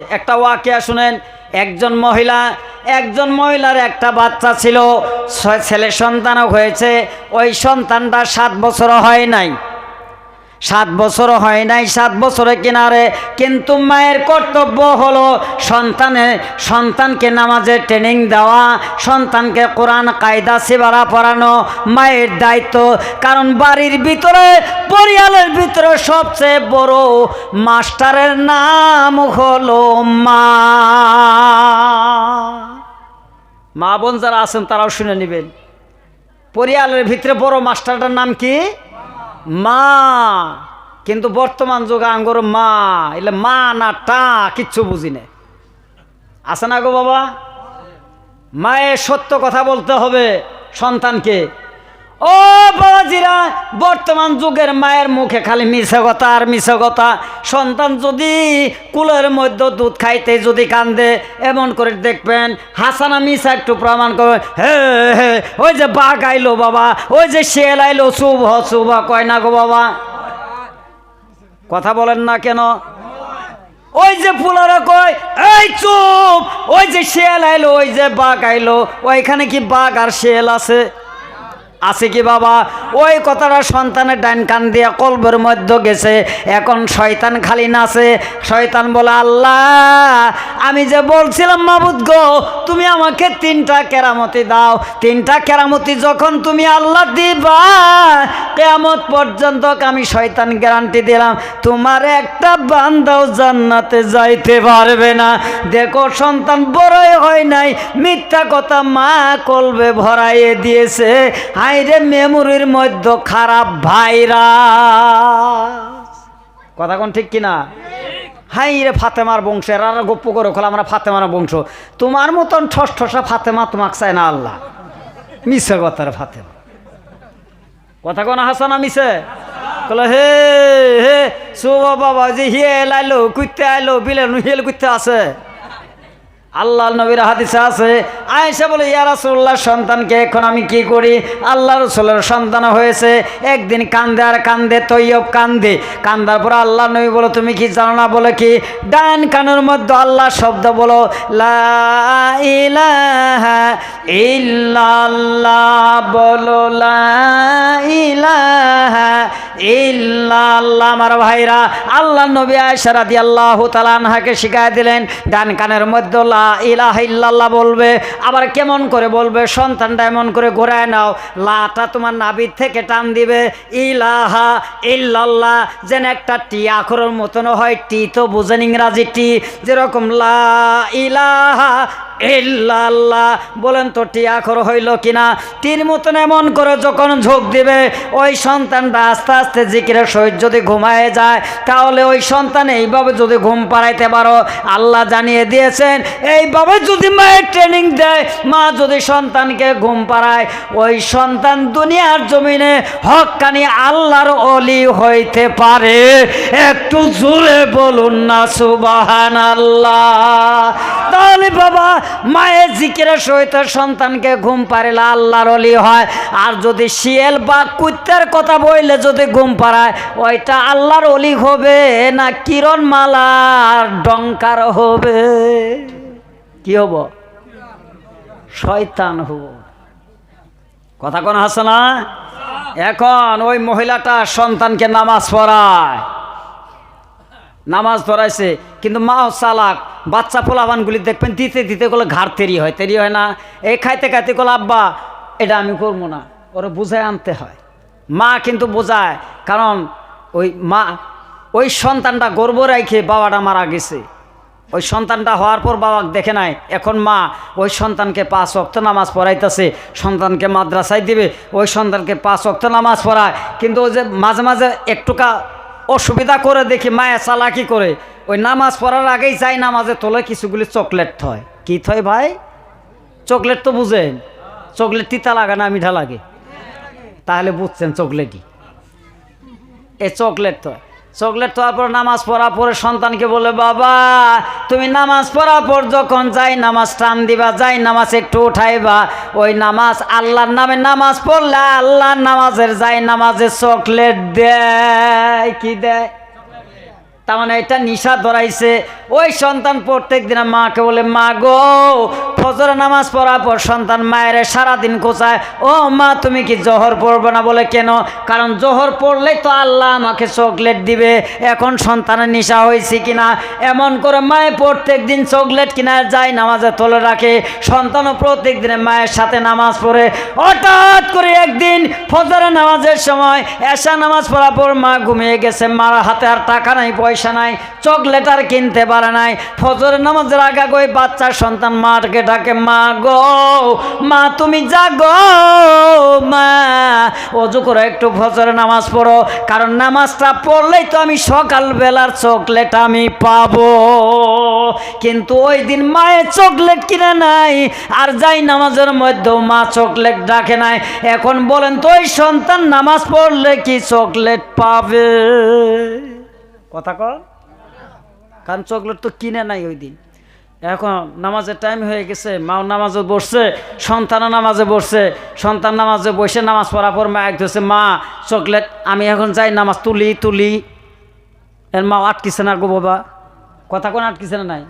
একটা ওয়াকিয়া শুনেন, একজন মহিলা, একজন মহিলার একটা বাচ্চা ছিল ছেলে সন্তানও হয়েছে, ওই সন্তানটা সাত বছর হয় নাই। সাত বছর হয় নাই, সাত বছরে কিনারে। কিন্তু মায়ের কর্তব্য হলো সন্তানে, সন্তানকে নামাজের ট্রেনিং দেওয়া, সন্তানকে কোরআন, কায়দা, সেবারা পড়ানো মায়ের দায়িত্ব। কারণ বাড়ির ভিতরে, পরিয়ালের ভিতরে সবচেয়ে বড় মাস্টারের নাম হলো মা। মা বোন যারা আছেন, তারাও শুনে নেবেন। পরিয়ালের ভিতরে বড় মাস্টারটার নাম কি? মা, কিন্তু বর্তমান যুগে আঙ্গর মা, এলে মা না টা কিচ্ছু বুঝি না। আছে না গো বাবা? মায়ের সত্য কথা বলতে হবে সন্তানকে। ও বাবাজিরা, বর্তমান যুগের মায়ের মুখে খালি মিছে কথা আর মিছে কথা। সন্তান যদি কুলের মধ্যে দুধ খাইতে যদি কান্দে, এমন করে দেখবেন হাসানা মিশা একটু প্রমাণ করবে হে হে, ওই যে বাঘ আইলো বাবা, ওই যে শেল আইলো, শুভ শুভ, কয় না গো বাবা? কথা বলেন না কেন? ওই যে ফুলারা কয়, এই চুপ, ওই যে শেয়াল আইলো, ওই যে বাঘ আইলো, ওইখানে কি বাঘ আর শেয়াল আছে? আছে কি বাবা? ওই কথাটা সন্তানের ডাইন কান দিয়ে কলবের মধ্যে গেছে। এখন শয়তান খালি নাচে। শয়তান বলে, আল্লাহ, আমি যে বলছিলাম, মাবুদ গো, তুমি আমাকে তিনটা কেরামতি দাও। তিনটা কেরামতি যখন তুমি আল্লাহ দিবা, কেয়ামত পর্যন্ত আমি শয়তান গ্যারান্টি দিলাম। তোমার একটা বান্দাও জান্নাতে যাইতে পারবে না। দেখো, সন্তান বড়ই হয় নাই। মিথ্যা কথা মা কলবে ভরাইয়ে দিয়েছে। হাইরে মেমোরির মধ্যে খারাপ ভাইরাস। কথা কোন ঠিক কিনা? হাই রে ফাতেমার বংশের, আর গপ্প করে খোলা, আমরা ফাতেমার বংশ। তোমার মতন ঠস ঠসা ফাতেমা তোমাকে চায় না আল্লাহ। মিশে রে ফাতেমা। কথা কোন হাসানা মিশে কলে হে হে শুভ বাবা যে হিয়েল আইলো কুইতে আইলো, বিলেন হিয়েল কুইতে আছে। আল্লাহ নবীর হাদিসে আছে, আয়েশা বলে, ইয়া রাসূলুল্লাহ, সন্তানকে এখন আমি কি করি? আল্লাহ রসুলের সন্তান হয়েছে, একদিন কান্দে আর কান্দে, তৈয়ব কান্দে। কান্দার পর আল্লাহ নবী বলো, তুমি কি জানো না? বলে কি, ডান কানের মধ্যে আল্লাহ শব্দ বলো, লা ইলাহা ইল্লাল্লাহ বলো, লা ইলাহা ইল্লাল্লাহ, আমার ভাইরা। আল্লাহ নবী আয়েশা রাদিয়াল্লাহু তাআলা আনহাকে শিখায় দিলেন, ডান কানের মধ্যে লা ইলাহা ইল্লাল্লাহ বলবে, আবার কেমন করে বলবে, সন্তানটা এমন করে ঘোরায় নাও, লাটা তোমার নাবির থেকে টান দিবে, ইলাহা ইল্লাল্লাহ, যেন একটা টি আখরের মতন হয়, টি তো বুঝেন ইংরাজি টি, যেরকম লা ইলাহা ইল্লাল্লাহ, বলেন তো টি আখর হইল কিনা? তীর মতন এমন করে যখন ঝোঁক দিবে, ওই সন্তানটা আস্তে আস্তে জিকিরের সহিত যদি ঘুমায় যায়, তাহলে ওই সন্তান এইভাবে যদি ঘুম পাড়াইতে পারো, আল্লাহ জানিয়ে দিয়েছেন, এইভাবে যদি মায়ের ট্রেনিং দেয়, মা যদি সন্তানকে ঘুম পাড়ায়, ওই সন্তান দুনিয়ার জমিনে হকানি আল্লাহর অলি হইতে পারে। একটু জোরে বলুন না সুবাহান আল্লাহ তাহলে বাবা, মায়ের জিকিরের সহিত সন্তানকে ঘুম পারিলে আল্লাহর অলি হয়। আর যদি শিয়াল বা কুত্তার কথা বললে যদি ঘুম পাড়ায়, ওইটা আল্লাহর অলি হবে না কিরণ মালার ডঙ্কার হবে। কি হব? শয়তান হব। কথা কোন আছে না এখন ওই মহিলাটা সন্তানকে নামাজ পড়ায়। নামাজ পড়াইছে, কিন্তু মাও চালাক। বাচ্চা পোলাবানগুলি দেখবেন, দিতে দিতে গেলে ঘাড় তেরি হয় তেরি হয় না। এই খাইতে খাইতে গেলে, আব্বা, এটা আমি করব না। ওরা বুঝায় আনতে হয়। মা কিন্তু বোঝায়, কারণ ওই মা, ওই সন্তানটা গর্ব রাখে বাবাটা মারা গেছে। ওই সন্তানটা হওয়ার পর বাবা দেখে নাই, এখন মা ওই সন্তানকে পাঁচ অক্ত নামাজ পড়াইতেছে, সন্তানকে মাদ্রাসায় দিবে, ওই সন্তানকে পাঁচ অক্ত নামাজ পড়ায়। কিন্তু ওই যে মাঝে মাঝে একটুকা অসুবিধা করে দেখি মায়া চালাকি করে। ওই নামাজ পড়ার আগেই যাই নামাজে তোলে কিছুগুলি চকলেট থয়। কি থয় ভাই? চকলেট তো বুঝেন, চকলেট তিতা লাগে না, মিঠা লাগে। তাহলে বুঝছেন চকলেটই। এ চকলেট তো চকলেট তোয়ার পর নামাজ পড়া পরে সন্তানকে বলে, বাবা, তুমি নামাজ পড়া পর যখন যাই নামাজ টান দিবা, যাই নামাজ একটু উঠাইবা, ওই নামাজ আল্লাহর নামে নামাজ পড়লে আল্লাহর নামাজের যাই নামাজের চকলেট দেয়, কি দেয়? তার মানে এটা নিশা ধরাইছে ওই সন্তান প্রত্যেক দিন মাকে বলে, মা গো ফজর নামাজ পড়ার পর সন্তান মায়ের সারাদিন কোচায় ও মা, তুমি কি জহর পড়বে না? বলে, কেন? কারণ জহর পড়লেই তো আল্লাহ আমাকে চকলেট দিবে। এখন সন্তানের নিশা হয়েছে কিনা? এমন করে মায়ে প্রত্যেক দিন চকলেট কিনা যায় নামাজে তোলে রাখে। সন্তানও প্রত্যেক দিনে মায়ের সাথে নামাজ পড়ে। হঠাৎ করে একদিন ফজরের নামাজের সময় এসা নামাজ পড়ার পর মা ঘুমিয়ে গেছে। মার হাতে আর টাকা নাই, পয়সা নাই চকলেট আর কিনতে পারে নাই। ফজরের নামাজের আগা গই বাচ্চার সন্তান মাকে ডাকে, মা গো, মা, তুমি জাগো, মা। অজু করে একটু ফজরের নামাজ পড়ো, কারণ নামাজটা পড়লেই তো আমি সকালবেলার চকলেট আমি পাবো। কিন্তু ওই দিন মায়ের চকলেট কিনে নাই, আর যাই নামাজের মধ্যেও মা চকলেট ডাকে নাই। এখন বলেন তো, ওই সন্তান নামাজ পড়লে কি চকলেট পাবে? কথা কর। কারণ চকলেট তো কিনে নাই ওই দিন। এখন নামাজের টাইম হয়ে গেছে, মাও নামাজে বসছে, সন্তানও নামাজে বসছে, সন্তান নামাজে বসে নামাজ পড়ার পর মা এক ধরছে মা, চকলেট, আমি এখন যাই নামাজ তুলি তুলি। এর মা আটকিছে না গো বাবা। কথা কোন আটকিছে না নাই?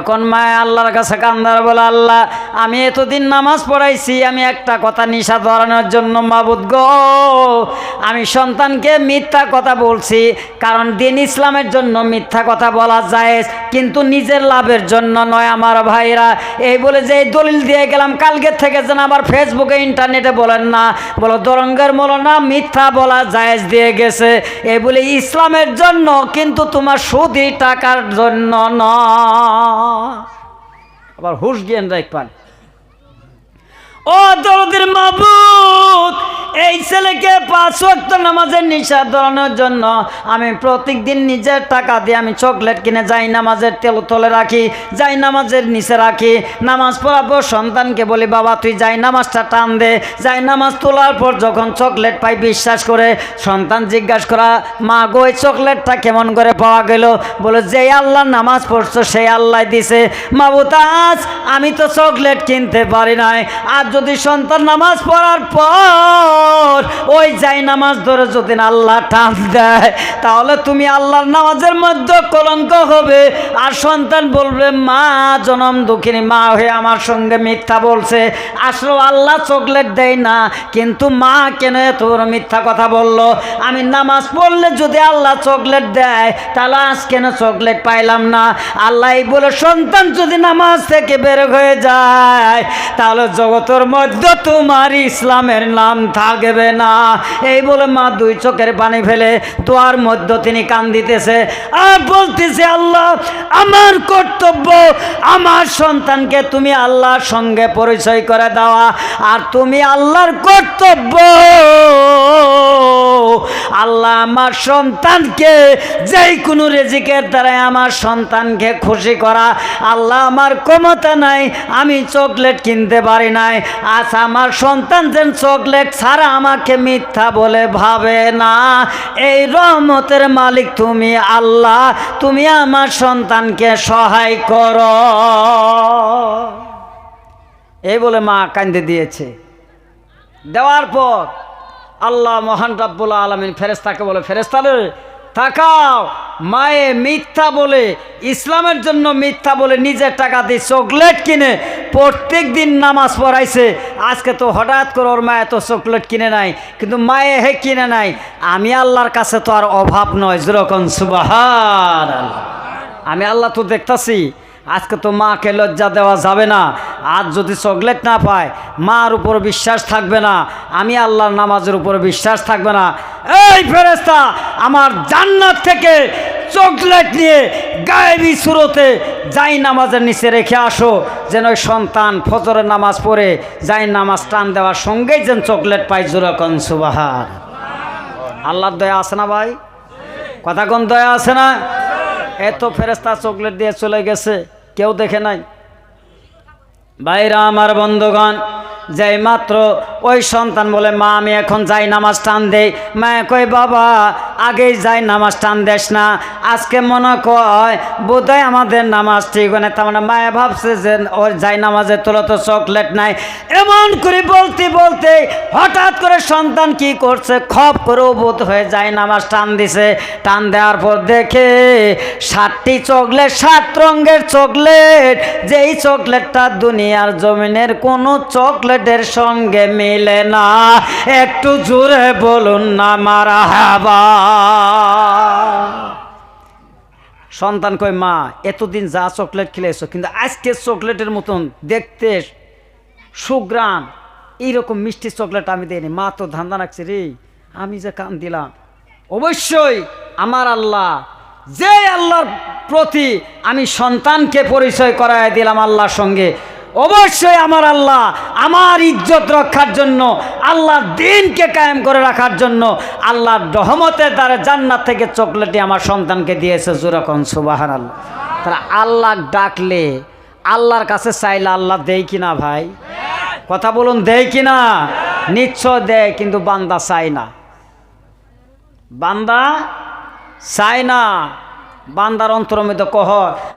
এখন মা আল্লাহর কাছে কান্দার বলে, আল্লাহ, আমি এতদিন নামাজ পড়াইছি, আমি একটা কথা নিশা ধরানোর জন্য মাবুদ গো। আমি সন্তানকে মিথ্যা কথা বলছি, কারণ দিন ইসলামের জন্য মিথ্যা কথা বলা যায় কিন্তু নিজের লাভের জন্য নয় আমার ভাইরা। এই বলে যে দলিল দিয়ে গেলাম, কালকে থেকে যেন আবার ফেসবুকে, ইন্টারনেটে বলেন না, বলো দরঙ্গের মলো না মিথ্যা বলা জায়েজ দিয়ে গেছে। এই বলে ইসলামের জন্য কিন্তু তোমার সুদি টাকার জন্য নয়। আবার হুশ জ্ঞান রাখবেন ও দরদের মাবুদ ছেলেকে পাঁচ ওয়াক্ত নামাজের নিশা ধরানোর জন্য আমি প্রত্যেকদিন নিজের টাকা দিয়ে আমি চকলেট কিনে যাই নামাজের তেল তলে রাখি, যাই নামাজের নিচে রাখি। নামাজ পড়ার পর সন্তানকে বলি, বাবা, তুই যাই নামাজটা টান দে। যাই নামাজ তোলার পর যখন চকলেট পাই, বিশ্বাস করে সন্তান জিজ্ঞাসা করা, মা গো চকলেটটা কেমন করে পাওয়া গেল? বলে যে আল্লাহ নামাজ পড়ছো, সেই আল্লাহ দিছে। মাবুত আজ আমি তো চকলেট কিনতে পারি নাই। আর যদি সন্তান নামাজ পড়ার পর ওই যাই নামাজ ধরে যদি আল্লাহ টান দেয়, তাহলে তুমি আল্লাহর নামাজের মধ্যে কলঙ্ক হবে। আর সন্তান বলবে, মা, জনম দুঃখিনী, মা হয়ে আমার সঙ্গে মিথ্যা বলছে। আসলে আল্লাহ চকলেট দেয় না, কিন্তু মা কেন এত বড় মিথ্যা কথা বলল? আমি নামাজ পড়লে যদি আল্লাহ চকলেট দেয়, তাহলে আজ কেন চকলেট পাইলাম না? আল্লাহ বলে, সন্তান যদি নামাজ থেকে বের হয়ে যায়, তাহলে জগতের মধ্যে তোমার ইসলামের নাম থাকবে না। এই বলে মা দুই চোখের পানি ফেলে তোয়ার মধ্যে তিনি কান দিতেছে আর বলতেছে আল্লাহ, আমার কর্তব্য, আমার সন্তানকে তুমি আল্লাহর সঙ্গে পরিচয় করে দেওয়া আর তুমি আল্লাহর কর্তব্য। আল্লাহ আমার সন্তানকে যেই কোনো রেজিকের দ্বারাই আমার সন্তানকে খুশি করা। আল্লাহ আমার ক্ষমতা নাই, আমি চকলেট কিনতে পারি নাই। আজ আমার সন্তান যেন চকলেট ছাড়া আমাকে মিথ্যা বলে ভাবে না। এই রহমতের মালিক তুমি আল্লাহ, তুমি আমার সন্তানকে সহায় করো। এই বলে মা কান্দে দিয়েছে। দেওয়ার পর আল্লাহ মহান রাব্বুল আলমিন ফেরেস্তাকে বলে ফেরেস্তালে তাকাও। মায়ে মিথ্যা বলে, ইসলামের জন্য মিথ্যা বলে নিজের টাকা দিয়ে চকলেট কিনে প্রত্যেক দিন নামাজ পড়াইছে। আজকে তো হঠাৎ করে ওর মায়ে এত চকলেট কিনে নাই, কিন্তু মায়ে হে কিনে নাই। আমি আল্লাহর কাছে তো আর অভাব নয়, যেরকম সুবাহার আমি আল্লাহ তো দেখতাছি আজকে তো মাকে লজ্জা দেওয়া যাবে না। আজ যদি চকলেট না পায়, মার উপর বিশ্বাস থাকবে না। আমি আল্লাহর নামাজের উপর বিশ্বাস থাকবে না। এই ফেরেস্তা আমার জান্নাত থেকে চকলেট নিয়ে গায়েবি সুরতে যাই নামাজের নিচে রেখে আসো। যেন ওই সন্তান ফজরের নামাজ পড়ে, যাই নামাজ টান দেওয়ার সঙ্গেই যেন চকলেট পাই জোরকন সুবাহার আল্লাহর দয়া আছে না ভাই? কথা কোন দয়া আছে না? এত ফেরেস্তা চকলেট দিয়ে চলে গেছে। কেউ দেখে নাই? ভাইরা, আমার বন্ধুগণ, যাই মাত্র ওই সন্তান বলে, মা, আমি এখন যাই নামাজ টান দেই। মা কই বাবা আগেই যাই নামাজ টান দেস না। আজকে মনে কয়, বোধহয় আমাদের নামাজ ঠিক হয় না তার মানে ভাবছে যে ওর যাই নামাজের তোলা তো চকলেট নাই। এমন করে বলতে বলতে হঠাৎ করে সন্তান কি করছে? খপ করে বোধ হয়ে যায় নামাজ টান দিছে। টান দেওয়ার পর দেখে সাতটি চকলেট, সাত রঙের চকলেট। যেই চকলেটটা দুনিয়ার জমিনের কোনো চকলেটের সঙ্গে মিলে না। একটু জোরে বলুন না, মারা হাবা। সন্তান কয়, মা, এতদিন যা চকলেট খেলেছো, কিন্তু আজকে চকলেটের মতন দেখতে সুগ্রাম এইরকম মিষ্টি চকলেট আমি দিইনি। মা তো ধান্দা রাখছে রে, আমি যে কান দিলাম। অবশ্যই আমার আল্লাহ, যে আল্লাহর প্রতি আমি সন্তানকে পরিচয় করায় দিলাম আল্লাহর সঙ্গে। অবশ্যই আমার আল্লাহ আমার ইজ্জত রক্ষার জন্য, আল্লাহর দিনকে কায়েম করে রাখার জন্য, আল্লাহর রহমতের দ্বারা জান্নাত থেকে চকলেটটি আমার সন্তানকে দিয়েছে জুরকন সুবাহান আল্লাহ তারা আল্লাহ ডাকলে আল্লাহর কাছে চাইলে আল্লাহ দেয় কিনা ভাই? কথা বলুন, দেয় কিনা নিশ্চয় দেয়, কিন্তু বান্দা চায় না। বান্দা চায় না, বান্দার অন্তর মধ্যে কহ